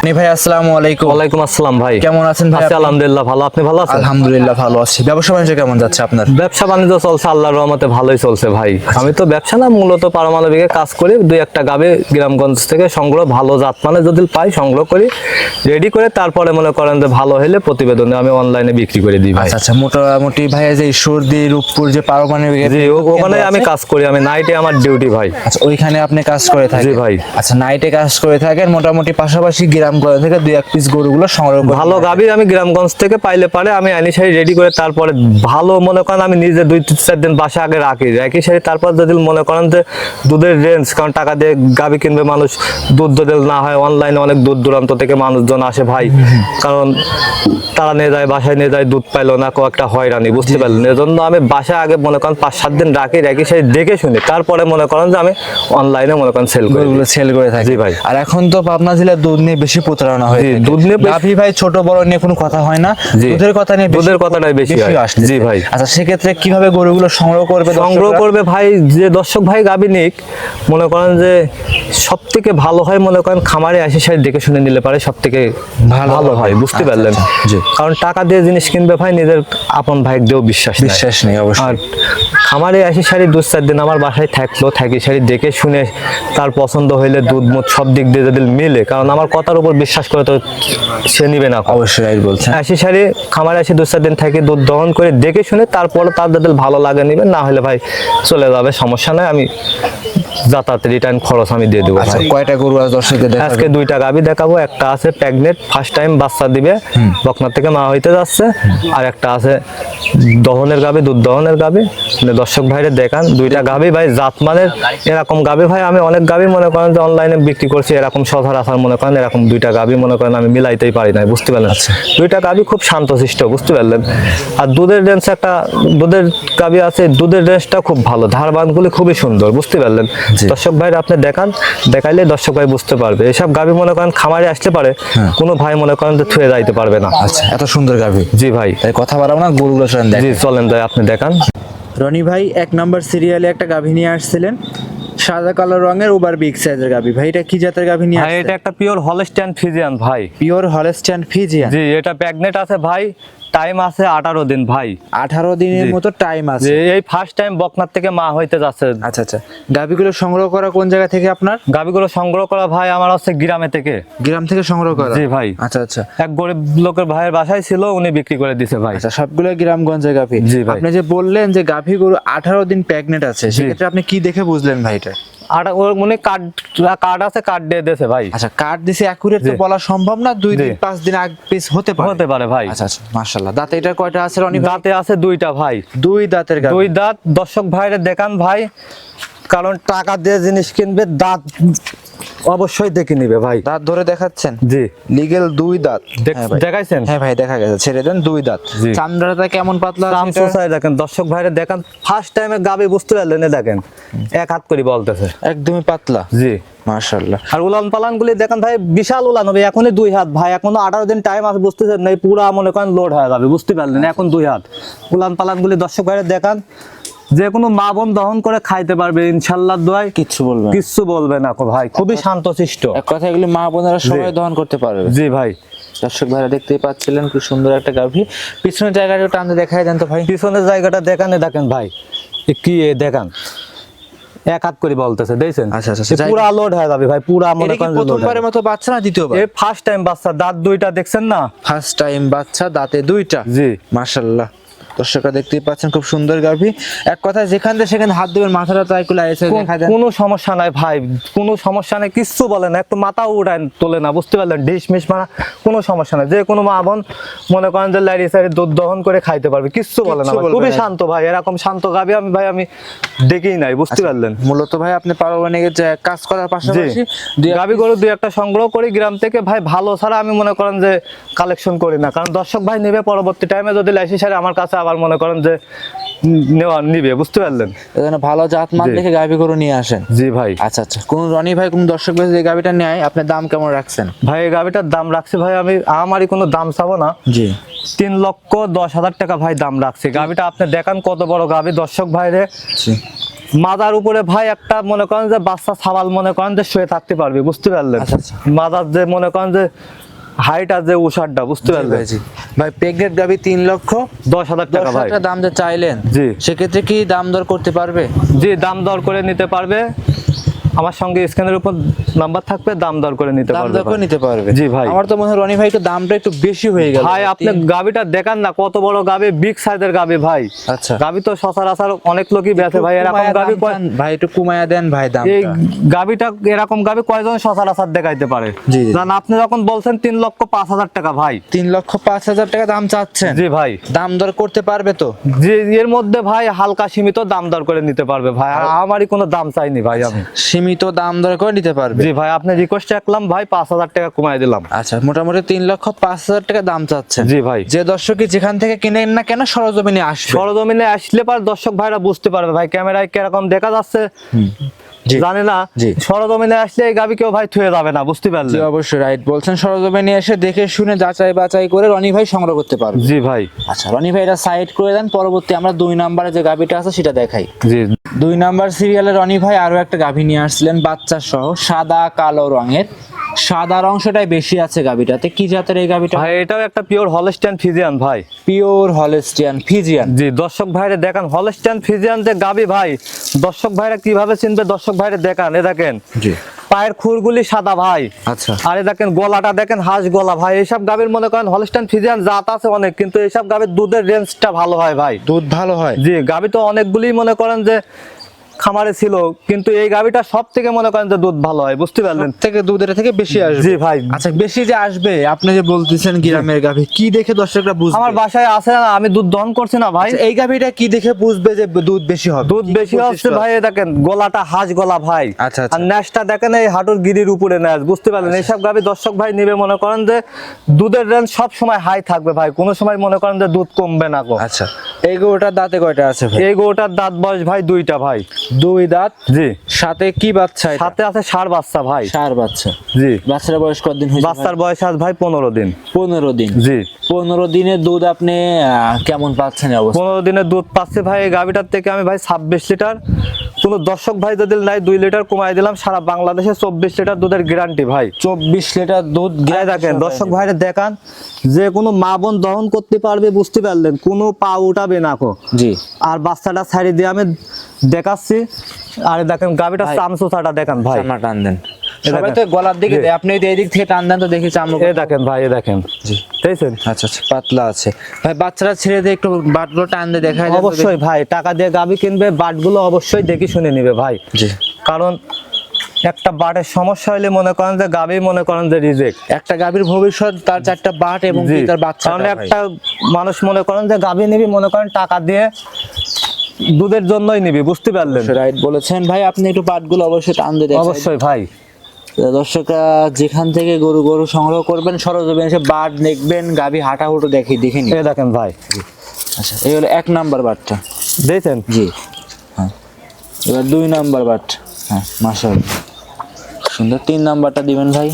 ভাই আসসালামু আলাইকুম। ওয়ালাইকুম আসসালাম ভাই। কেমন আছেন ভাই আলহামদুলিল্লাহ ভালো। আপনি ভালো আছেন? আলহামদুলিল্লাহ ভালো আছি। ব্যবসা বাণিজ্য কেমন যাচ্ছে আপনার? ব্যবসা বাণিজ্য চলছে আল্লাহর রহমতে ভালোই চলছে ভাই। আমি তো ব্যবসা না মূলত পারমাণবিকে কাজ করি দুই একটা গাবে গ্রামগঞ্জ থেকে সংগ্রহ ভালো জাত মানে যদি পাই সংগ্রহ করি রেডি করে তারপরে মনে করেন যে ভালো হলে প্রতিবেদনে আমি অনলাইনে বিক্রি করে দিই ভাই। আচ্ছা আচ্ছা মোটামুটি ভাই যে সর্দি রূপপুর যে পারমাণবিক ওখানে আমি কাজ করি আমি নাইটে আমার ডিউটি ভাই। আচ্ছা ওইখানে আপনি কাজ করে থাকেন? ভাই। আচ্ছা নাইটে কাজ করে থাকেন মোটামুটি পাশাপাশি গ্রামগঞ্জ থেকে দুই এক পিস গরুগুলো সংগ্রহ করে ভালো গাবি আমি গ্রামগঞ্জ থেকে পাইলে পারে আমি আনি শাড়ি রেডি করে তারপরে ভালো মনে করেন আমি নিজে দুই চার দিন বাসা আগে রাখি। একই শাড়ি তারপর যদি মনে করেন যে দুধের রেঞ্জ কারণ টাকা দিয়ে গাবি কিনবে মানুষ দুধ যদি না হয় অনলাইনে অনেক দূর দূরান্ত থেকে মানুষজন আসে ভাই। কারণ তারা নিয়ে যায় বাসায় নিয়ে যায় দুধ পাইলো না কেউ একটা হয়রানি বুঝতে পারলেন? এজন্য আমি বাসায় আগে মনে করেন পাঁচ সাত দিন রাখি একই শাড়ি দেখে শুনি। তারপরে মনে করেন যে আমি অনলাইনে মনে করেন সেল করি। সেল করে থাকি। ভাই। আর এখন তো পাবনা জেলার দুধ নিয়ে বেশি প্রতারণা হয় দুধ নিয়ে বেশি- গাভী ভাই ছোট বড় নিয়ে কোনো কথা হয় না। দুধের কথা নিয়ে দুধের কথাটাই বেশি হয়। জি ভাই। আচ্ছা সেক্ষেত্রে কীভাবে গরুগুলো সংগ্রহ করবে সংগ্রহ করবে ভাই যে দর্শক ভাই গাবি নিক মনে করেন যে সব থেকে ভালো হয় মনে করেন খামারে আসে সাই দেখে শুনে নিলে পারে সব থেকে ভালো হয় বুঝতে আচ্ছা, পারলেন? আচ্ছা, কারণ টাকা দিয়ে জিনিস কিনবে ভাই নিজের আপন ভাই দিয়েও বিশ্বাস নেই। বিশ্বাস নেই আর অবশ্যই খামারে আসি শাড়ি দু চার দিন আমার বাসায় থাকল থাকি শাড়ি দেখে শুনে তার পছন্দ হইলে দুধ মুধ সব দিক দিয়ে যদি মিলে কারণ আমার কথার উপর বিশ্বাস করে তো সে নিবে না। অবশ্যই রাইট বলছে আশি সারি খামারে আসি দু চার দিন থেকে দুধ দহন করে দেখে শুনে তারপরে তার দাদের ভালো লাগে নিবে না হলে ভাই চলে যাবে সমস্যা নয় আমি যাতায়াত রিটার্ন খরচ আমি দিয়ে দেবো আচ্ছা। কয়টা গরু আজ দর্শকদের আজকে দুইটা গাবি দেখাবো একটা আছে প্রেগনেন্ট ফার্স্ট টাইম বাচ্চা দিবে বকনার থেকে মা হইতে যাচ্ছে। আর একটা আছে দহনের গাবি দুধ দহনের গাবি মানে দর্শক ভাইরে দেখান দুইটা গাবি ভাই জাতমানের এরকম গাবি ভাই। আমি অনেক গাবি মনে করেন যে অনলাইনে বিক্রি করছি এরকম সচরাচর মনে করেন এরকম দুইটা গাবি মনে করেন আমি মিলাইতেই পারি না বুঝতে পারলেন? দুইটা গাবি খুব শান্তশিষ্ট বুঝতে পারলেন? আর দুধের রেঞ্জ একটা দুধের গাবি আছে দুধের রেঞ্জটা খুব ভালো ধারবানগুলি খুবই সুন্দর বুঝতে পারলেন। দর্শক ভাইরা আপনি দেখান দেখাইলে দর্শক ভাই বুঝতে পারবে। এসব গাভী মনে করেন খামারে আসতে পারে কোনো ভাই মনে করেন যে থুয়ে যাইতে পারবে না। আচ্ছা এত সুন্দর গাভী। জি ভাই। তাই কথা বাড়াবো না গরুগুলো জি চলেন ভাই আপনি দেখান। রনি ভাই এক নম্বর সিরিয়ালে একটা গাভী নিয়ে আসছিলেন। সাদা কালো রঙের ওভার বিগ সাইজের গাভী। ভাই এটা কি জাতের গাভী নিয়ে ভাই এটা একটা পিওর হলস্টাইন ফিজিয়ান ভাই। পিওর হলস্টাইন ফিজিয়ান জি এটা প্রেগনেন্ট আছে ভাই। টাইম আছে আঠারো দিন ভাই। আঠারো দিনের মতো টাইম আছে। এই ফার্স্ট টাইম বকনার থেকে মা হইতে যাচ্ছে। আচ্ছা আচ্ছা। গাভীগুলো সংগ্রহ করা কোন জায়গা থেকে আপনার? গাবিগুলো সংগ্রহ করা ভাই আমার হচ্ছে গ্রামে থেকে। গ্রাম থেকে সংগ্রহ করা? জি ভাই। আচ্ছা আচ্ছা। এক গরিব লোকের ভাইয়ের বাসায় ছিল উনি বিক্রি করে দিছে ভাই। আচ্ছা সবগুলো গ্রামগঞ্জের গাভী। জি ভাই। আপনি যে বললেন যে গাভী গরু আঠারো দিন প্রেগনেন্ট আছে সেক্ষেত্রে আপনি কি দেখে বুঝলেন ভাই এটা? আর ওর মনে কার্ড কার্ড আছে কার্ড দিয়ে দিয়েছে ভাই। আচ্ছা কার্ড দিছে অ্যাকুরেট তো বলা সম্ভব না দুই দিন পাঁচ দিন আগ পিস হতে পারে। হতে পারে ভাই। আচ্ছা আচ্ছা মাশাআল্লাহ। দাঁতে এটা কয়টা আছে রনি দাঁতে আছে দুইটা ভাই। দুই দাঁতের গাভী। দুই দাঁত দর্শক ভাইরা দেখান ভাই। কারণ টাকা দিয়ে জিনিস কিনবে দাঁত অবশ্যই দেখে নিবে ভাই। দাঁত ধরে দেখাচ্ছেন? জি। লিগেল দুই দাঁত। হ্যাঁ। দেখাইছেন? হ্যাঁ ভাই দেখা গেছে। ছেড়ে দেন দুই দাঁত। চামড়াটা কেমন পাতলা এটা? দেখেন। দর্শক ভাইরে দেখান ফার্স্ট টাইমে গাবে বুঝতে পারলেন দেখেন। এক হাত করে বলতেছে। একদমই পাতলা। জি। মাশাআল্লাহ। আর উলান পালান গুলি দেখেন ভাই বিশাল উলান হবে। এখনই দুই হাত ভাই এখনও আঠারো দিন টাইম আছে বুঝতেছেন না? পুরা মনে করেন লোড হয়ে যাবে বুঝতে পারলেন? এখন দুই হাত। উলান পালান গুলি দর্শক ভাইরে দেখান। যে কোনো মা বোন দহন করে খাইতে পারবে ইনশাল্লাহ দোয়াই কিচ্ছু বলবে না। কিচ্ছু বলবে না কো ভাই খুবই শান্তশিষ্ট। এক কথা এগুলি মা বোনেরা সবাই দহন করতে পারবে। জি ভাই। দর্শক ভাইরা দেখতেই পাচ্ছিলেন কি সুন্দর একটা গাভী। পিছনের জায়গাটা টানতে দেখাই দেন তো ভাই। পিছনের জায়গাটা দেখানে দেখেন ভাই। কি দেখান। এক হাত করে বলতেছে দেখছেন? আচ্ছা, আচ্ছা, আচ্ছা, পুরা লোড হয়ে যাবে ভাই পুরা মনে করেন প্রথমবারের মতো বাচ্চা না দ্বিতীয়বার? এ ফার্স্ট টাইম বাচ্চা দাঁত দুইটা দেখছেন না? ফার্স্ট টাইম বাচ্চা দাঁতে দুইটা। জি। মাশাআল্লাহ। দর্শকরা দেখতেই পাচ্ছেন খুব সুন্দর গাভী। এক কথা যেখান থেকে সেখানে হাত দিবেন মাথাটা তাই কুলা এসে দেখা দেন কোনো সমস্যা নাই ভাই কোনো সমস্যা নাই কিচ্ছু বলে না একটু মাথা উঠায় তোলে না বুঝতে পারলেন ডিশ মিশ মারা কোনো সমস্যা নাই। যে কোনো মা বোন মনে করেন যে লাইরি সাইডে দুধ দহন করে খাইতে পারবে কিচ্ছু বলে না খুবই শান্ত ভাই এরকম শান্ত গাবি আমি ভাই আমি দেখেই নাই আচ্ছা। বুঝতে পারলেন। মূলত ভাই আপনি যে কাজ করার পাশাপাশি গাবি গরু দুই একটা সংগ্রহ করি গ্রাম থেকে ভাই ভালো ছাড়া আমি মনে করেন যে কালেকশন করি না। কারণ দর্শক ভাই নেবে পরবর্তী টাইমে যদি লাইসি সারে আমার কাছে আবার মনে করেন যে নেওয়া নিবে বুঝতে পারলেন? এজন্য ভালো জাত মান দেখে গাভী গরু নিয়ে আসেন। জি ভাই। আচ্ছা আচ্ছা। কোন রনি ভাই কোন দর্শক ভাই যে গাভীটা নেয় আপনি দাম কেমন রাখছেন? ভাই এই গাবিটার দাম রাখছি ভাই আমি আমারই কোনো দাম চাবো না। জি। তিন লক্ষ দশ হাজার টাকা ভাই দাম রাখছি। গাবিটা আপনি দেখান কত বড় গাবি দর্শক ভাইরে জি। মাদার উপরে ভাই একটা মনে করেন যে বাচ্চা ছাবাল মনে করেন যে শুয়ে থাকতে পারবে বুঝতে পারলেন? আচ্ছা, আচ্ছা। মাদার যে মনে করেন যে হাইট আছে ওষারটা বুঝতে পারলেন? ভাই প্রেগনেন্ট গাভি তিন লক্ষ দশ হাজার টাকা ভাই। দাম যে চাইলেন জি। সেক্ষেত্রে কি দাম দর করতে পারবে? জি দাম দর করে নিতে পারবে। আমার সঙ্গে স্ক্যানের উপর নাম্বার থাকবে দাম দর করে নিতে পারবে দাম দর করে নিতে পারবে। জি ভাই। আমার তো মনে হয় রনি ভাই একটু দামটা একটু বেশি হয়ে গেল। ভাই আপনি গাবিটা দেখান না কত বড় গাবি বিগ সাইজের গাবি ভাই। আচ্ছা। গাবি তো সচরাচর অনেক লোকই বেচে ভাই এরকম গাবি ভাই একটু কুমায়া দেন ভাই দাম এই গাবিটা এরকম গাবি কয়জন সচরাচর দেখাইতে পারে? জি, জি। কারণ আপনি যখন বলছেন তিন লক্ষ পাঁচ হাজার টাকা ভাই। তিন লক্ষ পাঁচ হাজার টাকা দাম চাচ্ছেন? জি ভাই। দাম দর করতে পারবে তো? যে এর মধ্যে ভাই হালকা সীমিত দাম দর করে নিতে পারবে ভাই। আমারই কোনো দাম চাইনি ভাই আমি। সীমিত দাম দর করে নিতে পারবে? জি ভাই আপনি রিকোয়েস্ট রাখলাম ভাই পাঁচ হাজার টাকা কমাই দিলাম। আচ্ছা মোটামুটি তিন লক্ষ পাঁচ হাজার টাকা দাম চাচ্ছেন। জি ভাই। যে দর্শকই যেখান থেকে কিনেন না কেন সরজমিনে আসবে? সরজমিনে আসলে পার দর্শক ভাইরা বুঝতে পারবে ভাই ক্যামেরায় কীরকম দেখা যাচ্ছে। জি। জানে না জি। সরজমিনে আসলে এই গাবি কেউ ভাই থুয়ে যাবে না বুঝতে পারলে? অবশ্যই রাইট বলছেন। সরজমিনে এসে দেখে শুনে যাচাই বাছাই করে রনি ভাই সংগ্রহ করতে পারবে। জি ভাই। আচ্ছা রনি ভাই এটা সাইড করে দেন পরবর্তী আমরা দুই নাম্বারে যে গাভিটা আছে সেটা দেখাই। জি। দুই নাম্বার সিরিয়ালের রনি ভাই আরও একটা গাভী নিয়ে আসছিলেন বাচ্চা সহ সাদা কালো রঙের। সাদা অংশটাই বেশি আছে গাভিটাতে। কি জাতের এই গাভিটা? ভাই এটাও একটা পিওর হলস্টিয়ান ফিজিয়ান ভাই। পিওর হলেস্টিয়ান ফিজিয়ান জি দর্শক ভাইরে দেখান হলস্টিয়ান ফিজিয়ান যে গাভি ভাই দর্শক ভাইরা কীভাবে চিনবে দর্শক ভাইরে দেখান এ দেখেন। জি। পায়ের খুরগুলি সাদা ভাই। আচ্ছা। আরে দেখেন গলাটা দেখেন হাঁস গলা ভাই। এইসব গাভীর মনে করেন হলস্টাইন ফিজিয়ান জাত আছে অনেক কিন্তু এইসব গাভীর দুধের রেঞ্জটা ভালো হয় ভাই। দুধ ভালো হয়? জি গাভী তো অনেকগুলি মনে করেন যে খামারে ছিল কিন্তু এই গাবিটা সব থেকে মনে করেন যে দুধ ভালো হয় বুঝতে পারলেন? থেকে দুধের থেকে বেশি আসবে। জি ভাই। আচ্ছা বেশি যে আসবে আপনি যে বলতেছেন গ্রামের গাভী কি দেখে দর্শকরা বুঝবে? আমার বাসায় আছে না আমি দুধ দহন করছি না ভাই। আচ্ছা, এই গাভীটা কি দেখে বুঝবে যে দুধ বেশি হবে? দুধ বেশি হচ্ছে ভাই দেখেন গলাটা হাঁস গলা ভাই। আচ্ছা, আচ্ছা। আর ন্যাসটা দেখেন এই হাঁটুর গিরির উপরে ন্যাস বুঝতে পারলেন? এইসব গাবি দর্শক ভাই নেবে মনে করেন যে দুধের রেঞ্জ সব সময় হাই থাকবে ভাই। কোনো সময় মনে করেন যে দুধ কমবে না গো। আচ্ছা এই গরুটার দাঁতে কয়টা আছে ভাই? এই গরুটার দাঁত বয়স ভাই দুইটা ভাই। দুই দাঁত জি। সাথে কি বাচ্চা সাথে আছে ষাট বাচ্চা ভাই। চার বাচ্চা। জি। বাচ্চার বয়স কতদিন হয়েছে বাচ্চার বয়স আজ ভাই পনেরো দিন। পনেরো দিন। জি। পনেরো দিনের দুধ আপনি কেমন পাচ্ছেন অবস্থা? পনেরো দিনের দুধ পাচ্ছে ভাই গাভিটার থেকে আমি ভাই ছাব্বিশ লিটার। কোনো দর্শক ভাই যদি নাই দুই লিটার কমাই দিলাম সারা বাংলাদেশে চব্বিশ লিটার দুধের গ্যারান্টি ভাই। চব্বিশ লিটার দুধ গায়ে দেখেন দর্শক ভাইরে দেখান যে কোনো মা বোন দহন করতে পারবে বুঝতে পারলেন কোনো পা উঠাবে না কো। জি। আর বাচ্চাটা ছাড়ি দিয়ে আমি দেখাচ্ছি। আর দেখেন গাভিটা ভাই। চামচুচাটা দেখান ভাই। টান দেন। সবাই তো গলার দিকে দেয় আপনি এই দিক থেকে টান দেন তো দেখি চামড়া এ দেখেন ভাই এ দেখেন। জি। দেখছেন? আচ্ছা আচ্ছা পাতলা আছে। ভাই বাচ্চারা ছেড়ে দিয়ে একটু বাটগুলো টান দিয়ে দেখা। যায় অবশ্যই ভাই টাকা দিয়ে গাভি কিনবে বাটগুলো অবশ্যই দেখে শুনে নিবে ভাই। জি। কারণ একটা বাটের সমস্যা হলে মনে করেন যে গাভি মনে করেন যে রিজেক্ট। একটা গাভীর ভবিষ্যৎ তার চারটা বাট এবং তার বাচ্চা কারণ একটা মানুষ মনে করেন যে গাভি নিবি মনে করেন টাকা দিয়ে দুধের জন্যই নিবি বুঝতে পারলেন? রাইট বলেছেন। ভাই আপনি একটু বাটগুলো অবশ্যই টান দিয়ে অবশ্যই ভাই। দর্শকরা যেখান থেকে গরু গরু সংগ্রহ করবেন সরজমিনে এসে বাট দেখবেন গাভী হাঁটা হুটো দেখি দেখে নি দেখেন ভাই। আচ্ছা এই হলো এক নাম্বার বাটটা। দেখছেন জি। হ্যাঁ। এবার দুই নাম্বার বাট। হ্যাঁ মাসাল সুন্দর তিন নাম্বারটা দিবেন ভাই।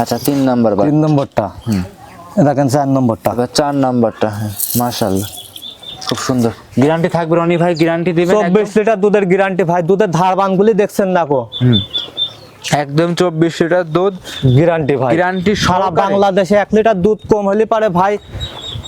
আচ্ছা তিন নাম্বার বাট। তিন নম্বরটা। এ দেখেন চার নম্বরটা। এবার চার নাম্বারটা হ্যাঁ মাশাল্লাহ খুব সুন্দর। গ্যারান্টি থাকবে রনি ভাই গ্যারান্টি দিবেন একদম? চব্বিশ লিটার দুধের গ্যারান্টি ভাই দুধের ধার বানগুলি দেখছেন না কো? হুম। একদম চব্বিশ লিটার দুধ। গ্যারান্টি ভাই। গ্যারান্টি সারা বাংলাদেশে এক লিটার দুধ কম হলে পারে ভাই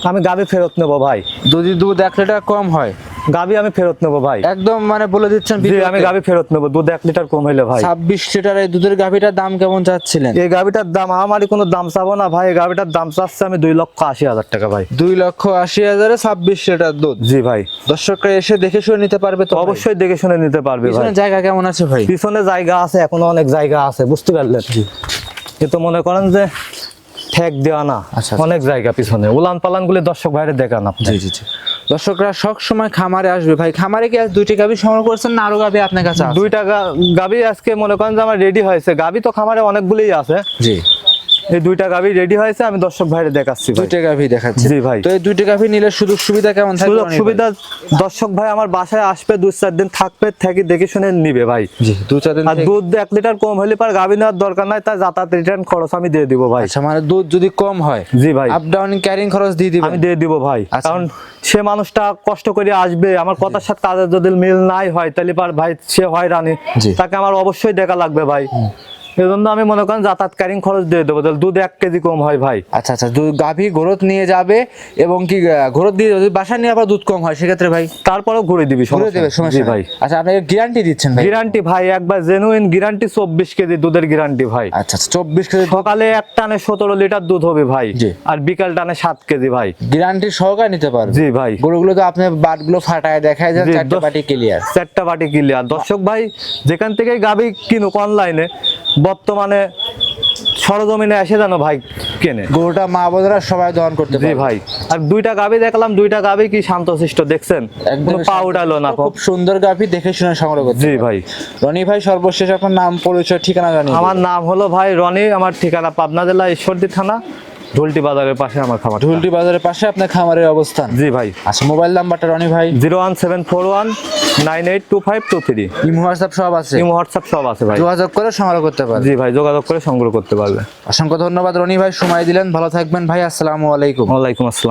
আমি গাবি ফেরত নেব ভাই। যদি দুধ এক লিটার কম হয় গাবি আমি ফেরত নেব ভাই। একদম মানে বলে দিচ্ছেন আমি গাবি ফেরত নেব দুধ এক লিটার কম হইলে ভাই। ছাব্বিশ লিটার এই দুধের গাভিটার দাম কেমন চাচ্ছিলেন? এই গাবিটার দাম আমারই কোনো দাম চাবো না ভাই এই গাবিটার দাম চাচ্ছে আমি দুই লক্ষ আশি হাজার টাকা ভাই। দুই লক্ষ আশি হাজারে ছাব্বিশ লিটার দুধ। জি ভাই। দর্শকরা এসে দেখে শুনে নিতে পারবে তো অবশ্যই দেখে শুনে নিতে পারবে ভাই। জায়গা কেমন আছে ভাই? পিছনে জায়গা আছে এখনও অনেক জায়গা আছে বুঝতে পারলেন? কিন্তু মনে করেন যে ঠেক দেওয়া না। আচ্ছা, অনেক জায়গা পিছনে। উলান পালান গুলি দর্শক ভাইরে দেখান আপনি। জি জি দর্শকরা সব সময় খামারে আসবে। ভাই খামারে কি আজ গাবি গাভি সংগ্রহ করছেন না আরও গাবি আপনার কাছে? দুইটা গাবি আজকে মনে করেন যে আমার রেডি হয়েছে। গাবি তো খামারে অনেকগুলোই আছে। জি। এই দুইটা গাভি রেডি হয়েছে আমি দর্শক ভাইরে দেখাচ্ছি ভাই। দুইটা গাভী দেখাচ্ছে। জি ভাই। তো এই দুইটা গাভী নিলে সুযোগ সুবিধা কেমন থাকবে সুযোগ সুবিধা দর্শক ভাই আমার বাসায় আসবে দুই চার দিন থাকবে থেকে দেখে শুনে নিবে ভাই। জি দু চার দিন আর দুধ এক লিটার কম হলে পার গাভি নেওয়ার দরকার নাই তাই যাতায়াত রিটার্ন খরচ আমি দিয়ে দিব ভাই। আচ্ছা মানে দুধ যদি কম হয় জি ভাই। আপ ডাউন ক্যারিং খরচ দিয়ে দিবেন। আমি দিয়ে দিব ভাই আচ্ছা। কারণ সে মানুষটা কষ্ট করে আসবে আমার কথার সাথে কাজের যদি মিল নাই হয় তাহলে পার ভাই সে হয়রানি। জি। তাকে আমার অবশ্যই দেখা লাগবে ভাই। এই জন্য আমি মনে করেন যাতায়াত ক্যারিং খরচ দিয়ে দেবো। দুধ এক কেজি কম হয় ভাই। আচ্ছা আচ্ছা গাভী গ্রোথ নিয়ে যাবে এবং কি ঘোরত দিয়ে যদি বাসা নিয়ে আবার দুধ কম হয় সেক্ষেত্রে ভাই? তারপরেও ঘুরে দিবি ঘুরে দেবে সমস্যা ভাই। আচ্ছা আপনি গ্যারান্টি দিচ্ছেন ভাই? গ্যারান্টি ভাই একবার জেনুইন গ্যারান্টি চব্বিশ কেজি দুধের গ্যারান্টি ভাই। আচ্ছা আচ্ছা চব্বিশ কেজি সকালে এক টানে সতেরো লিটার দুধ হবে ভাই। আর বিকাল টানে সাত কেজি ভাই। গ্যারান্টি সহকারে নিতে পারবে। জি ভাই। গরুগুলো তো আপনি বাটগুলো ফাটায় দেখায় যান জি, বাটি ক্লিয়ার চারটা বাটি ক্লিয়ার দর্শক ভাই যেখান থেকে গাভী কিনুক অনলাইনে বর্তমানে সরজমিনে এসে জানো ভাই কেনে। গরুটা মা বোনেরা সবাই দহন করতে জি ভাই। আর দুইটা গাবি দেখলাম দুইটা গাবি কি শান্তশিষ্ট দেখছেন? একদম পা উঠালো না খুব সুন্দর গাভী দেখে শুনে সংগ্রহ করতে জি ভাই। রনি ভাই সর্বশেষ আপনার নাম পরিচয় ঠিকানা জানি আমার নাম হলো ভাই রনি আমার ঠিকানা পাবনা জেলা ঈশ্বরদী থানা। ঢুলটি বাজারের পাশে আমার খামার ঢুলটি বাজারের পাশে আপনার খামারের অবস্থান? জি ভাই। আচ্ছা মোবাইল নাম্বারটা রনি ভাই। Zero one seven four one nine eight two five two three. Imo WhatsApp সব আছে? ইমো হোয়াটসঅ্যাপ সব আছে ভাই। যোগাযোগ করে সংগ্রহ করতে পারবে। জি ভাই যোগাযোগ করে সংগ্রহ করতে পারবে। অসংখ্য ধন্যবাদ রনি ভাই সময় দিলেন। ভালো থাকবেন ভাই আসসালামু আলাইকুম। ওয়ালাইকুম আসসালাম।